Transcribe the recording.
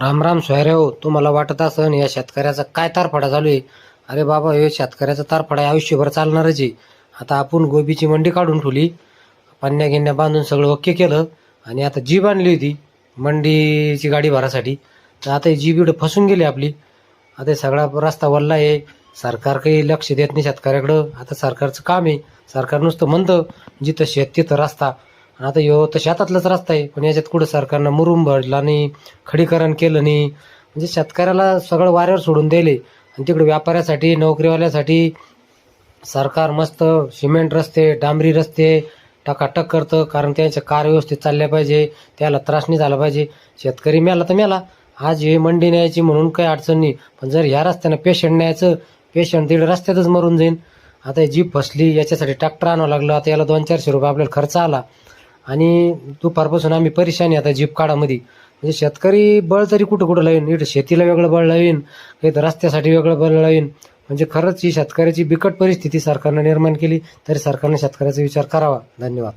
राम राम सोयरेव हो, तुम्हाला वाटत असन या शेतकऱ्याचा काय तारफडा चालू आहे? अरे बाबा हे शेतकऱ्याचा तारफडा आयुष्यभर चालणारच आहे. आता आपण गोबीची मंडी काढून ठेवली. पाण्या गिन्या बांधून सगळं ओके केलं आणि आता जीप आणली होती मंडीची गाडी भरासाठी. तर आता ही जीप इकडे फसून गेली आपली. आता सगळा रस्ता वल्ला आहे. सरकार काही लक्ष देत नाही शेतकऱ्याकडं. आता सरकारचं काम आहे. सरकार नुसतं म्हणतं जिथं शेत तिथं रस्ता. आता ह्यो तर शेतातलाच रस्ता आहे. पण याच्यात कुठं सरकारनं मुरुम भरला नाही खडीकरण केलं नाही. म्हणजे शेतकऱ्याला सगळं वाऱ्यावर सोडून दिले आणि तिकडे व्यापाऱ्यासाठी नोकरीवाल्यासाठी सरकार मस्त सिमेंट रस्ते डांबरी रस्ते टकाटक करतं. कारण त्यांच्या कार व्यवस्थित चालल्या पाहिजे. त्याला त्रास नाही झाला पाहिजे. शेतकरी मेला तर मेला. आज हे मंडी न्यायची म्हणून काही अडचण नाही. पण जर ह्या रस्त्यानं पेशंट न्यायचं पेशंट तिकडे रस्त्यातच मरून जाईन. आता जी जीप फसली याच्यासाठी ट्रॅक्टर आणावं लागलं. आता याला दोन चारशे रुपये आपल्याला खर्च आला. आणि दुपारपासून आम्ही परेशानी आता जीप काढामध्ये. म्हणजे शेतकरी बळ तरी कुठं कुठं लावीन? इथं शेतीला वेगळं बळ लावीन काही तर रस्त्यासाठी वेगळं बळ लावीन. म्हणजे खरंच ही शेतकऱ्याची बिकट परिस्थिती सरकारनं निर्माण केली तरी सरकारने शेतकऱ्याचा विचार करावा. धन्यवाद.